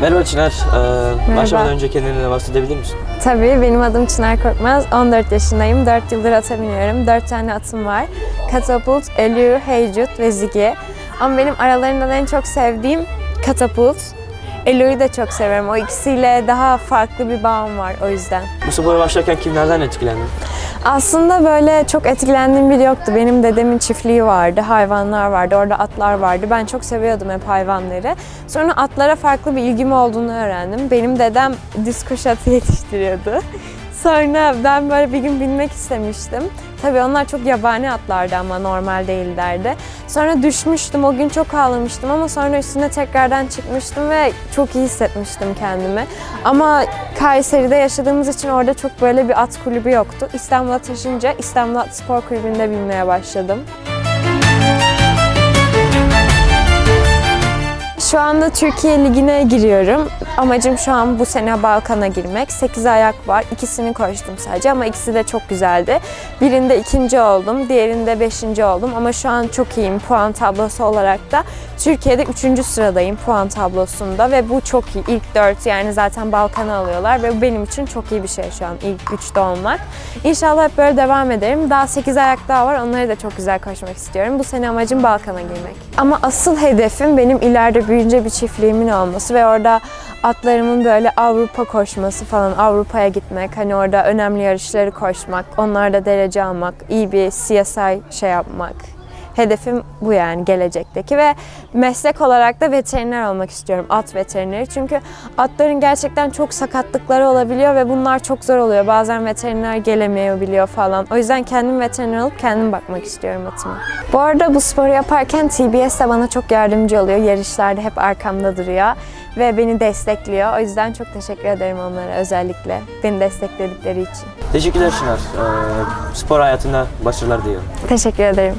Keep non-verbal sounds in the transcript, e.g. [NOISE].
Merhaba Çınar. Ee, başlamadan önce kendine bahsedebilir misin? Tabii benim adım Çınar Korkmaz. 14 yaşındayım. 4 yıldır ata biniyorum. 4 tane atım var. Katapult, Elur, Heycut ve Zigi. Ama benim aralarından en çok sevdiğim Katapult. Elu'yu da çok severim. O ikisiyle daha farklı bir bağım var o yüzden. Bu spora başlarken kimlerden etkilendin? Aslında böyle çok etkilendiğim biri yoktu. Benim dedemin çiftliği vardı, hayvanlar vardı, orada atlar vardı. Ben çok seviyordum hep hayvanları. Sonra atlara farklı bir ilgim olduğunu öğrendim. Benim dedem kuşatı [LAUGHS] yetiştiriyordu. Sonra ben böyle bir gün binmek istemiştim. Tabii onlar çok yabani atlardı ama normal değillerdi. Sonra düşmüştüm, o gün çok ağlamıştım ama sonra üstüne tekrardan çıkmıştım ve çok iyi hissetmiştim kendimi. Ama Kayseri'de yaşadığımız için orada çok böyle bir at kulübü yoktu. İstanbul'a taşınca İstanbul At Spor Kulübü'nde binmeye başladım. Anda Türkiye Ligi'ne giriyorum. Amacım şu an bu sene Balkan'a girmek. 8 ayak var. İkisini koştum sadece ama ikisi de çok güzeldi. Birinde ikinci oldum, diğerinde beşinci oldum. Ama şu an çok iyiyim puan tablosu olarak da. Türkiye'de üçüncü sıradayım puan tablosunda ve bu çok iyi. İlk dört yani zaten Balkan'a alıyorlar ve bu benim için çok iyi bir şey şu an ilk üçte olmak. İnşallah hep böyle devam ederim. Daha 8 ayak daha var. Onları da çok güzel koşmak istiyorum. Bu sene amacım Balkan'a girmek. Ama asıl hedefim benim ileride büyüyünce bir çiftliğimin olması ve orada atlarımın böyle Avrupa koşması falan, Avrupa'ya gitmek, hani orada önemli yarışları koşmak, onlarda derece almak, iyi bir CSI şey yapmak. Hedefim bu yani gelecekteki ve meslek olarak da veteriner olmak istiyorum. At veterineri. Çünkü atların gerçekten çok sakatlıkları olabiliyor ve bunlar çok zor oluyor. Bazen veteriner gelemeyebiliyor falan. O yüzden kendim veteriner olup kendim bakmak istiyorum atıma. Bu arada bu sporu yaparken TBS de bana çok yardımcı oluyor. Yarışlarda hep arkamda duruyor ve beni destekliyor. O yüzden çok teşekkür ederim onlara özellikle beni destekledikleri için. Teşekkürler Çınar. Ee, spor hayatında başarılar diliyorum. Teşekkür ederim.